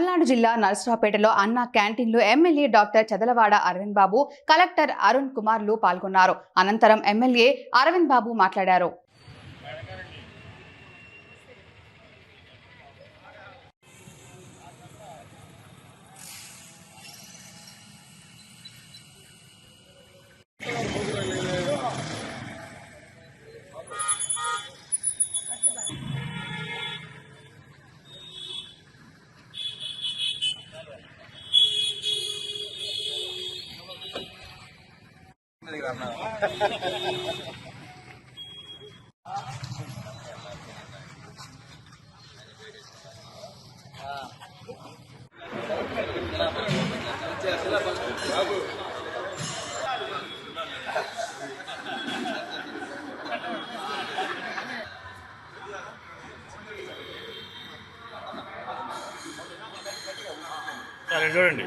పల్నాడు జిల్లా నరసరావుపేటలో అన్న క్యాంటీన్లో MLA doctor Chadalavada Arvind Babu collector Arun కుమార్లు పాల్గొన్నారు. అనంతరం ఎమ్మెల్యే అరవింద్ బాబు మాట్లాడారు. సరే చూడండి.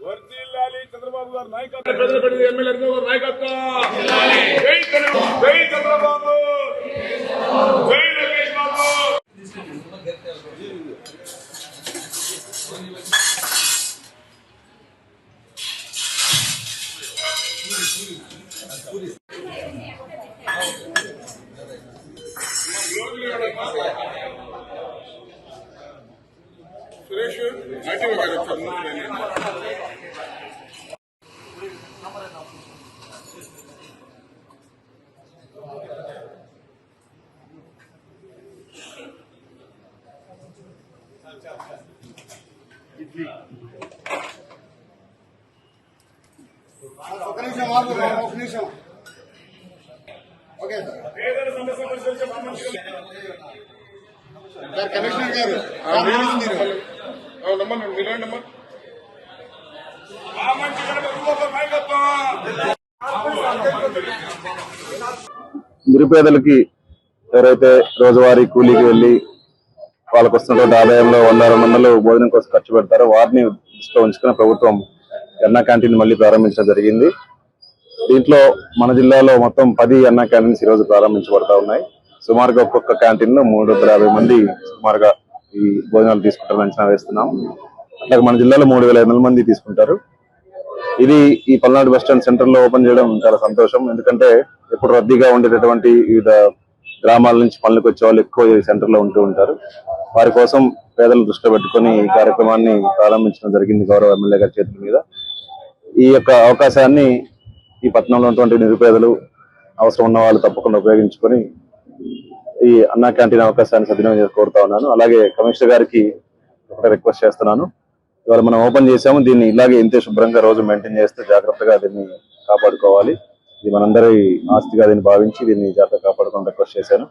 వర్ధిల్లాలి చంద్రబాబు గారు నాయకత్వం పెద్దపల్లి ఎమ్మెల్యే గారు నాయకత్వం జై చంద్రబాబు జై చంద్రబాబు జై లోకేష్ బాబు సురేష్ యాక్టివ్ గారు ఒకసారి ముందుకు రండి. ఒక నిమిషం ఆగు ఒక నిమిషం ఓకే సార్ పేదల సమస్య పరిష్కరించే మహామనిషి సార్ కమిషనర్ గారు సార్ నమస్తే మీరు నేను వినండమ్మా నిరుపేదలకి ఎవరైతే రోజువారీ కూలీకి వెళ్ళి వాళ్ళకు వస్తున్నటువంటి ఆదాయంలో వంద రెండు వందలు భోజనం కోసం ఖర్చు పెడతారో వారిని దృష్టిలో ఉంచుకుని ప్రభుత్వం అన్నా క్యాంటీన్ మళ్ళీ ప్రారంభించడం జరిగింది. దీంట్లో మన జిల్లాలో మొత్తం పది అన్నా క్యాంటీన్స్ ఈ రోజు ప్రారంభించబడతా ఉన్నాయి. సుమారుగా ఒక్కొక్క క్యాంటీన్లో మూడు వందల యాభై మంది సుమారుగా ఈ భోజనాలు తీసుకుంటారని అంచనా వేస్తున్నాం. అట్లాగే మన జిల్లాలో మూడు వేల ఐదు వందల మంది తీసుకుంటారు. ఇది ఈ పల్నాడు బస్ స్టాండ్ సెంటర్లో ఓపెన్ చేయడం చాలా సంతోషం. ఎందుకంటే ఎప్పుడు రద్దీగా ఉండేటటువంటి వివిధ గ్రామాల నుంచి పనులకు వచ్చే వాళ్ళు ఎక్కువ ఈ సెంటర్లో ఉంటూ ఉంటారు. వారి కోసం పేదలు దృష్టిలో పెట్టుకొని ఈ కార్యక్రమాన్ని ప్రారంభించడం జరిగింది గౌరవ ఎమ్మెల్యే గారి చేతుల మీద. ఈ యొక్క అవకాశాన్ని ఈ పట్టణంలో ఉన్నటువంటి నిరుపేదలు అవసరం ఉన్న వాళ్ళు తప్పకుండా ఉపయోగించుకొని ఈ అన్నా క్యాంటీన్ అవకాశాన్ని సద్వినియోగం చేసి కోరుతా ఉన్నాను. అలాగే కమిషనర్ గారికి ఒకటి రిక్వెస్ట్ చేస్తున్నాను. ఇవాళ మనం ఓపెన్ చేసాము దీన్ని ఇలాగే ఇంతే శుభ్రంగా రోజు మెయింటైన్ చేస్తే జాగ్రత్తగా దీన్ని కాపాడుకోవాలి. ఇది మనందరి ఆస్తిగా దీన్ని భావించి దీన్ని జాగ్రత్తగా కాపాడుకోవడం రిక్వెస్ట్ చేశాను.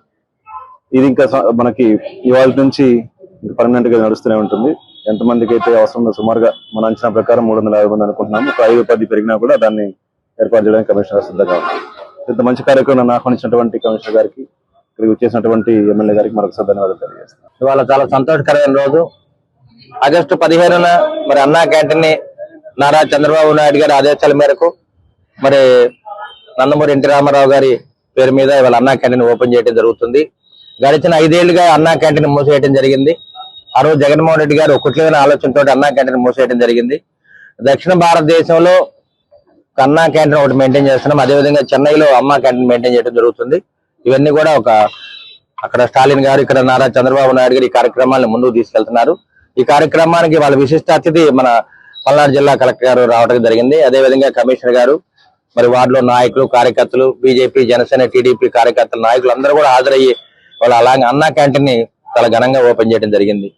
ఇది ఇంకా మనకి ఇవాళ నుంచి పర్మనెంట్గా నడుస్తూనే ఉంటుంది. ఎంతమందికి అయితే అవసరం ఉందో సుమారుగా మన అంచనా ప్రకారం మూడు వందల యాభై మంది అనుకుంటున్నాము. ఒక ఐదు పది పెరిగినా కూడా దాన్ని ఏర్పాటు చేయడానికి కమిషనర్ సిద్ధంగా ఉంది ఇంత మంచి కార్యక్రమం ఆహ్వానించినటువంటి కమిషనర్ గారికి ఇక్కడికి వచ్చేసినటువంటి ఎమ్మెల్యే గారికి మరొకసారి ధన్యవాదాలు తెలియజేస్తాను ఇవాళ చాలా సంతోషకరమైన రోజు. ఆగస్టు పదిహేనున మరి అన్నా క్యాంటీన్ నారా చంద్రబాబు నాయుడు గారి ఆదేశాల మేరకు మరి నందమూరి ఎన్టీ రామారావు గారి పేరు మీద ఇవాళ అన్నా క్యాంటీన్ ఓపెన్ చేయడం జరుగుతుంది. గడిచిన ఐదేళ్ళుగా అన్నా క్యాంటీన్ మూసేయడం జరిగింది. ఆ రోజు జగన్మోహన్ రెడ్డి గారు కుట్లైన ఆలోచనతో అన్నా క్యాంటీన్ మూసేయడం జరిగింది. దక్షిణ భారతదేశంలో అన్నా క్యాంటీన్ ఒకటి మెయింటైన్ చేస్తున్నాం. అదేవిధంగా చెన్నైలో అమ్మా క్యాంటీన్ మెయింటైన్ చేయడం జరుగుతుంది. ఇవన్నీ కూడా ఒక అక్కడ స్టాలిన్ గారు ఇక్కడ నారా చంద్రబాబు నాయుడు గారు ఈ కార్యక్రమాలను ముందుకు తీసుకెళ్తున్నారు. ఈ కార్యక్రమానికి వాళ్ళ విశిష్ట అతిథి మన పల్నాడు జిల్లా కలెక్టర్ గారు రావడం జరిగింది. అదేవిధంగా కమిషనర్ గారు మరి వార్డులో నాయకులు కార్యకర్తలు బీజేపీ జనసేన టీడీపీ కార్యకర్తల నాయకులు అందరూ కూడా హాజరయ్యి వాళ్ళు అలాగే అన్నా క్యాంటీన్ని చాలా ఘనంగా ఓపెన్ చేయడం జరిగింది.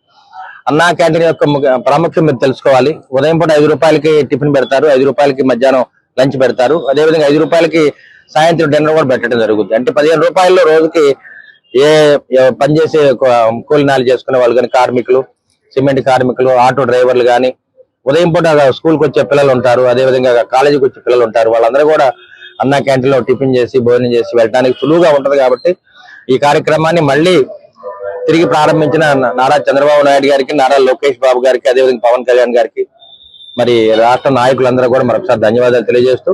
అన్నా క్యాంటీన్ యొక్క ముఖ్య- ప్రాముఖ్యం మీరు తెలుసుకోవాలి. ఉదయం పూట ఐదు రూపాయలకి టిఫిన్ పెడతారు ఐదు రూపాయలకి మధ్యాహ్నం లంచ్ పెడతారు. అదేవిధంగా ఐదు రూపాయలకి సాయంత్రం డిన్నర్ కూడా పెట్టడం జరుగుతుంది అంటే పదిహేను రూపాయల్లో రోజుకి ఏ పనిచేసే కూలినాలు చేసుకునే వాళ్ళు కానీ కార్మికులు సిమెంట్ కార్మికులు ఆటో డ్రైవర్లు కానీ ఉదయం పూట స్కూల్కి వచ్చే పిల్లలు ఉంటారు. అదేవిధంగా కాలేజీకి వచ్చే పిల్లలు ఉంటారు. వాళ్ళందరూ కూడా అన్న క్యాంటీన్లో టిఫిన్ చేసి భోజనం చేసి వెళ్ళడానికి సులువుగా ఉంటుంది కాబట్టి ఈ కార్యక్రమాన్ని మళ్ళీ తిరిగి ప్రారంభించిన నారా చంద్రబాబు నాయుడు గారికి నారా లోకేష్ బాబు గారికి అదేవిధంగా పవన్ కళ్యాణ్ గారికి మరి రాష్ట్ర నాయకులందరూ కూడా మరొకసారి ధన్యవాదాలు తెలియజేస్తూ